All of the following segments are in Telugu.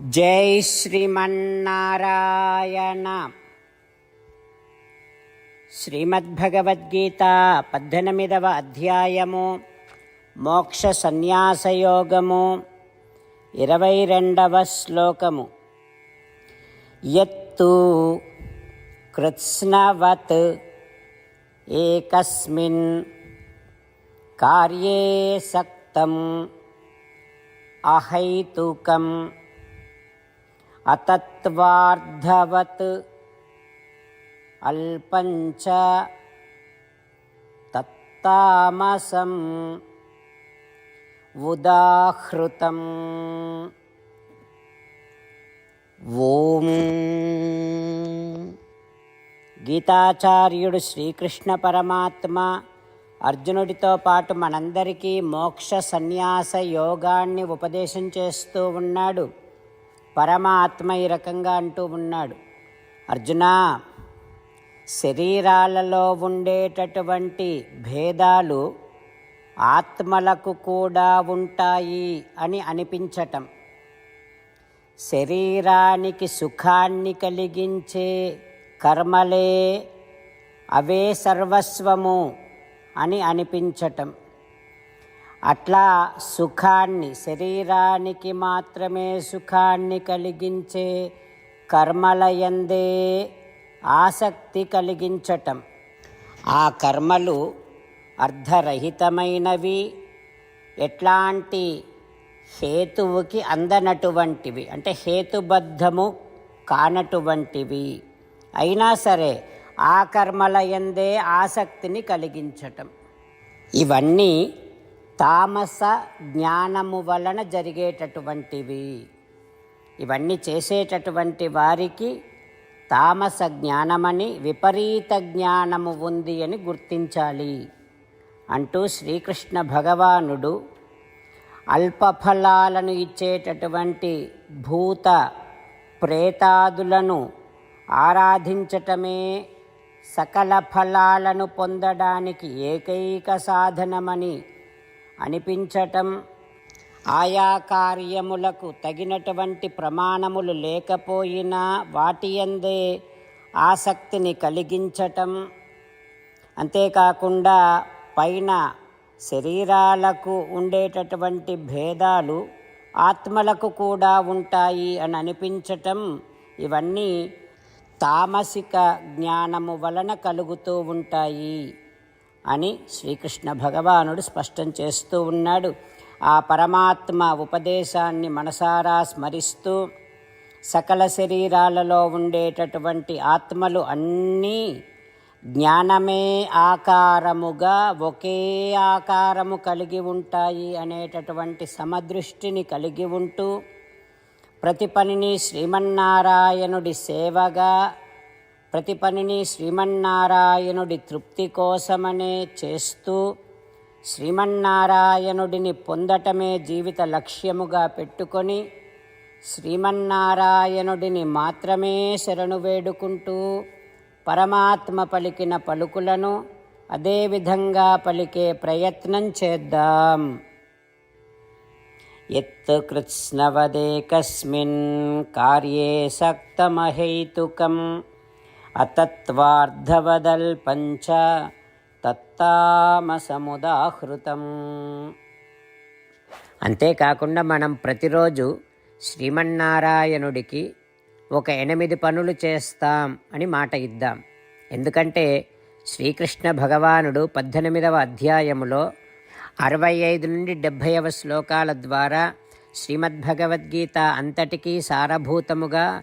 జై శ్రీమన్నారాయణ. శ్రీమద్భగవద్గీత పద్దెనిమిదవ అధ్యాయము మోక్ష సన్యాసయోగము ఇరవై రెండవ శ్లోకము. ఎత్తు కృత్స్నవత్ ఏకస్మిన్ కార్యే సక్తం అహైతుకం. అతత్వార్ధవత్ అల్పంచ తత్తామసం ఉదాహృతం ఓం గీతాచార్యుడు శ్రీకృష్ణ పరమాత్మ అర్జునుడితో పాటు మనందరికీ మోక్ష సన్యాస యోగాన్ని ఉపదేశం చేస్తూ ఉన్నాడు. పరమాత్మ ఈ రకంగా అంటూ ఉన్నాడు. అర్జున శరీరాలలో ఉండేటటువంటి భేదాలు ఆత్మలకు కూడా ఉంటాయి అని అనిపించటం. శరీరానికి సుఖాన్ని కలిగించే కర్మలే అవే సర్వస్వము అని అనిపించటం. అట్లా సుఖాన్ని శరీరానికి మాత్రమే సుఖాన్ని కలిగించే కర్మలయందే ఆసక్తి కలిగించటం. ఆ కర్మలు అర్ధరహితమైనవి ఎట్లాంటి హేతువుకి అందనటువంటివి అంటే హేతుబద్ధము కానటువంటివి అయినా సరే ఆ కర్మలయందే ఆసక్తిని కలిగించటం. ఇవన్నీ తామస జ్ఞానము వలన జరిగేటటువంటివి. ఇవన్నీ చేసేటటువంటి వారికి తామస జ్ఞానమని విపరీత జ్ఞానము ఉంది అని గుర్తించాలి. అంటూ శ్రీకృష్ణ భగవానుడు అల్పఫలాలను ఇచ్చేటటువంటి భూత ప్రేతాదులను ఆరాధించటమే సకల ఫలాలను పొందడానికి ఏకైక సాధనమని అనిపించటం. ఆయా కార్యములకు తగినటువంటి ప్రమాణములు లేకపోయినా వాటి అందే ఆసక్తిని కలిగించటం. అంతేకాకుండా పైన శరీరాలకు ఉండేటటువంటి భేదాలు ఆత్మలకు కూడా ఉంటాయి అని అనిపించటం. ఇవన్నీ తామసిక జ్ఞానము వలన కలుగుతూ ఉంటాయి. అని శ్రీకృష్ణ భగవానుడు స్పష్టం చేస్తూ ఉన్నాడు. ఆ పరమాత్మ ఉపదేశాన్ని మనసారా స్మరిస్తూ సకల శరీరాలలో ఉండేటటువంటి ఆత్మలు అన్నీ జ్ఞానమే ఆకారముగా ఒకే ఆకారము కలిగి ఉంటాయి అనేటటువంటి సమదృష్టిని కలిగి ఉంటూ ప్రతి పనిని శ్రీమన్నారాయణుడి సేవగా ప్రతి పనిని శ్రీమన్నారాయణుడి తృప్తి కోసమనే చేస్తూ శ్రీమన్నారాయణుడిని పొందటమే జీవిత లక్ష్యముగా పెట్టుకొని శ్రీమన్నారాయణుడిని మాత్రమే శరణు వేడుకుంటూ పరమాత్మ పలికిన పలుకులను అదేవిధంగా పలికే ప్రయత్నం చేద్దాం. ఎత్ కృత్స్నవదేకస్మిన్ కార్యే సక్తమహేతుకం. అతత్వార్ధవదల్పంచ తత్తామసముదాహృతం. అంతేకాకుండా మనం ప్రతిరోజు శ్రీమన్నారాయణుడికి ఒక ఎనిమిది పనులు చేస్తాం అని మాట ఇద్దాం. ఎందుకంటే శ్రీకృష్ణ భగవానుడు పద్దెనిమిదవ అధ్యాయములో అరవై ఐదు నుండి డెబ్భైవ శ్లోకాల ద్వారా శ్రీమద్భగవద్గీత అంతటికీ సారభూతముగా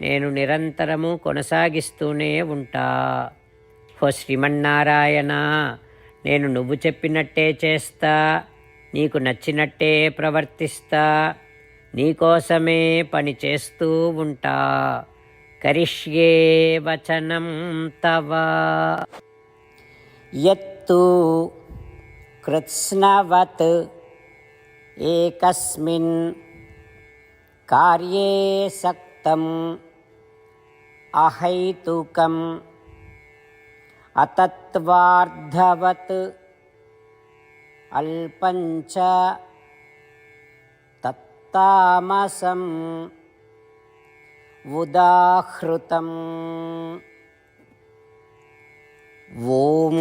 నేను నిరంతరము కొనసాగిస్తూనే ఉంటా. ఓ శ్రీమన్నారాయణ నేను నువ్వు చెప్పినట్టే చేస్తా నీకు నచ్చినట్టే ప్రవర్తిస్తా నీకోసమే పని చేస్తూ ఉంటా. కరిష్యే వచనం తవ. ఎత్తు కృత్స్నవత్ ఏకస్మిన్ కార్యే సక్తం. अहैतुकम्। अतत्त्वार्धवत्। अल्पञ्च तत्तामसम्। उदाहृतम्। ओम्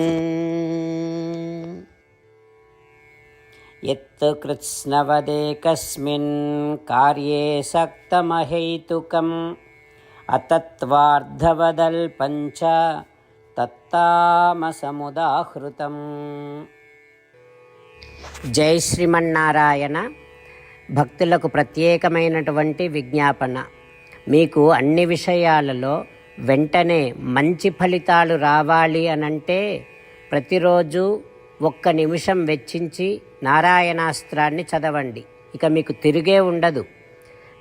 यत् कृत्स्नवदेकस्मिन् कार्ये सक्तमहैतुकम्। అతత్వార్ధవదల్పంచ తత్తామసముదాహృతం జై శ్రీమన్నారాయణ భక్తులకు ప్రత్యేకమైనటువంటి విజ్ఞాపన. మీకు అన్ని విషయాలలో వెంటనే మంచి ఫలితాలు రావాలి అనంటే ప్రతిరోజు ఒక్క నిమిషం వెచ్చించి నారాయణాస్త్రాన్ని చదవండి. ఇక మీకు తిరిగే ఉండదు.